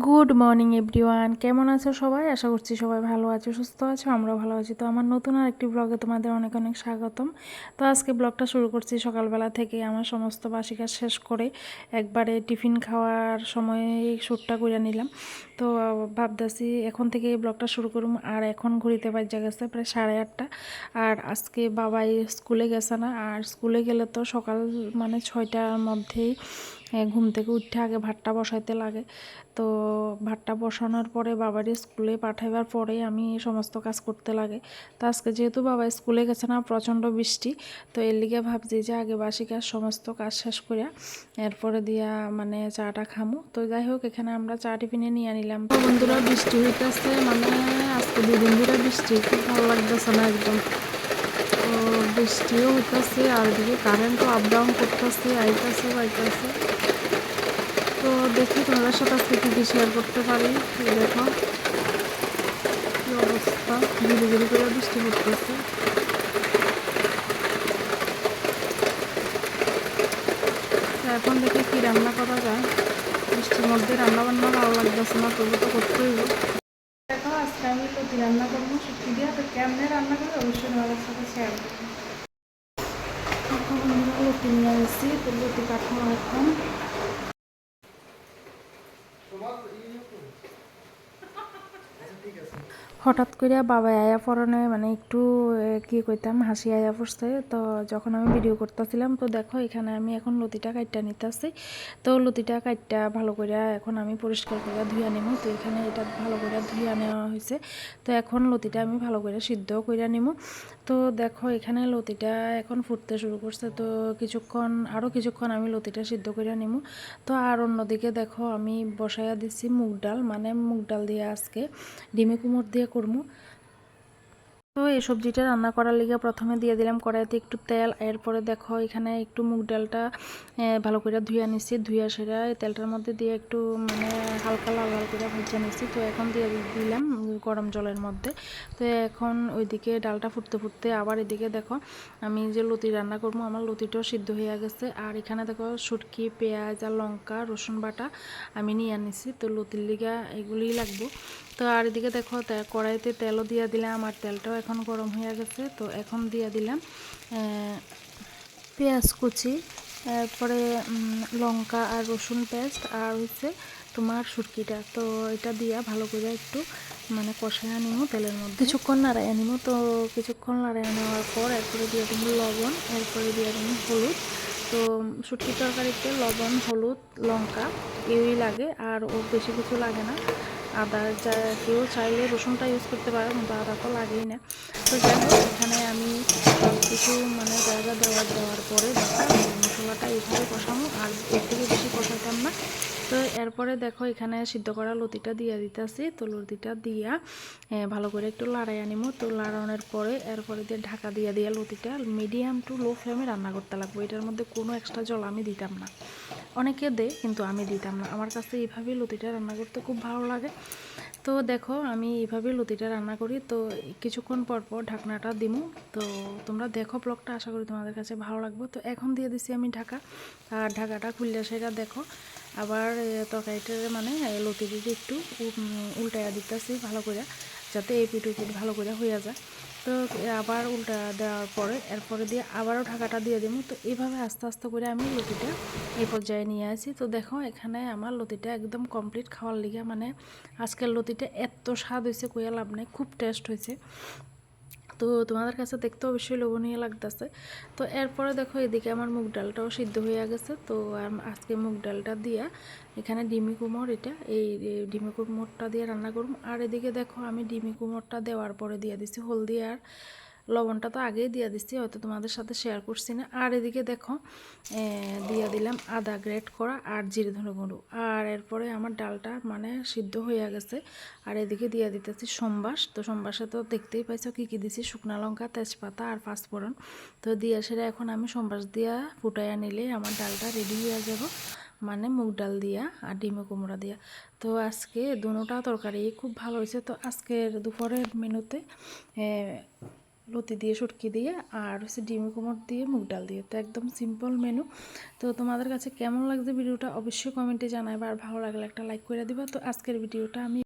Good morning everyone কেমন আছো সবাই? আশা করছি সবাই ভালো আছো, সুস্থ আছো, আমরাও ভালো আছি। তো আমার নতুন আর একটি ব্লগে তোমাদের অনেক অনেক স্বাগতম। তো আজকে ব্লগটা শুরু করছি সকালবেলা থেকে আমার সমস্ত বাসি কাজ শেষ করে একবারে টিফিন খাওয়ার সময় শ্যুটটা করে নিলাম। তো ভাবতেছি এখন থেকে এই ব্লগটা শুরু করুম। আর এখন ঘুরিতে বাজ্যা গেছে প্রায় সাড়ে আটটা। আর আজকে বাবাই স্কুলে গেছে না। আর স্কুলে গেলে তো সকাল মানে ছয়টার মধ্যেই ঘুম থেকে উঠে আগে ভাতটা বসাইতে লাগে। তো ভাতটা বসানোর পরে বাবার স্কুলে পাঠাইবার পরে আমি সমস্ত কাজ করতে লাগে। তো আজকে যেহেতু বাবা স্কুলে গেছে না, প্রচণ্ড বৃষ্টি। তো এর লিগে ভাবছি যে আগে বাসি কাজ, সমস্ত কাজ শেষ করিয়া এরপরে দিয়া মানে চাটা খামু। তো যাই হোক, এখানে আমরা চা টিফিনে নিয়ে নিলাম। তো বন্ধুরা, বৃষ্টি হইতেছে মানে আজকে দুদিন ধরে বৃষ্টি, খুব ভালো লাগতেছে না একদম। বৃষ্টিও হইতেছে, আর এদিকে কারেন্টও আপ ডাউন করতেছে, আইতেছে বাইতেছে তো দেখি তোমাদের সাথে আজকে কী শেয়ার করতে পারি দেখো। কী অবস্থা? ধীরে ধীরে করে বৃষ্টি পড়তেছে। এখন দেখি কী রান্না করা যায়। বৃষ্টির মধ্যে রান্না বান্না ভালো লাগতেছে না, তবু তো করতেই দেখো, আজকে আমি লতি রান্না করব শুক্তি দিয়ে। তো কেমনে রান্না করব, অবশ্যই তোমাদের সাথে শেয়ার করব। আসছি তো কাঠানো এখন হঠাৎ করে বাবা আয়া পরনে মানে একটু কি কইতাম, হাসি আয়া পড়ছে তো যখন আমি ভিডিও করতেছিলাম, তো দেখো এখানে আমি এখন লতিটা কাটটা নিতেছি। তো লতিটা কাটটা ভালো করে এখন আমি পরিষ্কার করে ধুয়ে নেব তো এখানে এটা ভালো করে ধুয়ে নেওয়া হয়েছে তো এখন লতিটা আমি ভালো করে সিদ্ধ করে নেব তো দেখো এখানে লতিটা এখন ফুটতে শুরু করছে। তো কিছুক্ষণ আরও কিছুক্ষণ আমি লতিটা সিদ্ধ করে নিব তো আর অন্যদিকে দেখো আমি বসাইয়া দিচ্ছি মুগ ডাল। মানে মুগ ডাল দিয়ে আজকে ডিমি কুমড় দিয়ে করব। তো এই সবজিটা রান্না করার লিগে প্রথমে দিয়ে দিলাম কড়াইতে একটু তেল, এরপরে দেখো এখানে একটু মুগ ডালটা ভালো করে ধুয়ে নিচ্ছি ধুয়ে সেরা তেলটার মধ্যে দিয়ে একটু মানে হালকা লাল লাল করে ভেজে নিচ্ছি তো এখন দিয়ে দিলাম গরম জলের মধ্যে। তো এখন ওইদিকে ডালটা ফুটতে ফুটতে আবার এদিকে দেখো আমি যে লতি রান্না করব, আমার লতিটাও সিদ্ধ হয়ে গেছে। আর এখানে দেখো শুটকি, পেঁয়াজ আর লঙ্কা, রসুন বাটা আমি নিয়ে আনিছি। তো লতির লিগা এগুলিই লাগবো। তো আর এদিকে দেখো কড়াইতে তেলও দিয়ে দিলাম আর তেলটাও এখন গরম হয়ে গেছে। তো এখন দিয়ে দিলাম পেঁয়াজ কুচি তারপরে লঙ্কা আর রসুন পেস্ট আর হচ্ছে তোমার সুটকিটা তো এটা দিয়া ভালো করে একটু মানে কষায় নিব তেলের মধ্যে। কিছুক্ষণ নাড়াইয়া নিব তো কিছুক্ষণ নাড়াইয়া নেওয়ার পর এরপরে দিয়ে দিব লবণ, এরপরে দিয়ে দিব হলুদ। তো শুটকি তরকারিতে লবণ, হলুদ, লঙ্কা এগুলি লাগে আর ও বেশি কিছু লাগে না। আদা যা কেউ চাইলে রসুনটা ইউজ করতে পারে, কিন্তু আদা তো লাগেই না। তো যাই হোক, এখানে আমি সব কিছু মানে জায়গা দেওয়া, দেওয়ার পরে দেখা, মশলাটা এইভাবে কষানো আর এর থেকে বেশি কষাতাম না। তো এরপরে দেখো এখানে সিদ্ধ করা লতিটা দিয়ে দিতেছি। তো লতিটা দিয়া ভালো করে একটু লড়াই আনিমো। তো লড়ানোর পরে এরপরে দিয়ে ঢাকা দিয়ে দিয়া লতিটা মিডিয়াম টু লো ফ্লেমে রান্না করতে লাগবো। এটার মধ্যে কোনো এক্সট্রা জল আমি দিতাম না। অনেকে দেয়, কিন্তু আমি দিতাম না। আমার কাছে এইভাবেই লতিটা রান্না করতে খুব ভালো লাগে। তো দেখো, আমি এইভাবে লতিটা রান্না করি। তো কিছুক্ষণ পর পর ঢাকনাটা দিমু। তো তোমরা দেখো ব্লগটা, আশা করি তোমাদের কাছে ভালো লাগবে। তো এখন দিয়ে দিছি আমি ঢাকা। আর ঢাকাটা খুললে সেটা দেখো, আবার তরকারিটার মানে লতিটিকে একটু উল্টাইয়া দিতেছি ভালো করে যাতে এই পিঠ পিঠ ভালো করে হয়ে যায়। তো আবার উল্টা দেওয়ার পরে, এরপরে দিয়ে আবারও ঢাকাটা দিয়ে দেবো। তো এইভাবে আস্তে আস্তে করে আমি লতিটা এই পর্যায়ে নিয়ে আসি। তো দেখো, এখানে আমার লতিটা একদম কমপ্লিট খাওয়ার লিগে মানে আজকের লতিটা এত স্বাদ হয়েছে কোয়া লাভ নেই, খুব টেস্ট হয়েছে। তো তোমাদের কাছে দেখতে অবশ্যই লোভনীয় লাগতেছে। তো এরপরে দেখো এদিকে আমার মুগ ডালটাও সিদ্ধ হয়ে গেছে। তো আজকে মুগ ডালটা দিয়া এখানে ডিমি কুমোর এটা, এই ডিমি কুমোরটা দিয়ে রান্না করুম আর এদিকে দেখো আমি ডিমি কুমোরটা দেওয়ার পরে দিয়ে দিছি হলদি আর লবণটা তো আগেই দিয়ে দিচ্ছি, হয়তো তোমাদের সাথে শেয়ার করছি না। আর এদিকে দেখো দিয়ে দিলাম আদা গ্রেট করা আর জিরে ধনে গুঁড়ো। আর এরপরে আমার ডালটা মানে সিদ্ধ হয়ে গেছে। আর এদিকে দিয়ে দিতেছি সোমবাস। তো সম্বাসে তো দেখতেই পাইছো কী কী দিছি? শুকনা লঙ্কা, তেজপাতা আর পাঁচফোড়ন। তো দিয়ে সেটা এখন আমি সম্বাস দিয়া ফুটাইয়া নিলে আমার ডালটা রেডি হয়ে যাব। মানে মুগ ডাল দিয়া আর ডিমে কুমড়া দিয়া। তো আজকে দুটোটা তরকারি খুব ভালো হয়েছে। তো আজকের দুপুরের মেনুতে লতি দিয়ে সুটকি দিয়ে আর হচ্ছে ডিম কোমর দিয়ে, মুগ ডাল দিয়ে। তো একদম সিম্পল মেনু তো তোমাদের কাছে কেমন লাগছে ভিডিওটা অবশ্যই কমেন্টে জানাবে আর ভালো লাগলে একটা লাইক করে দিবা। তো আজকের ভিডিওটা আমি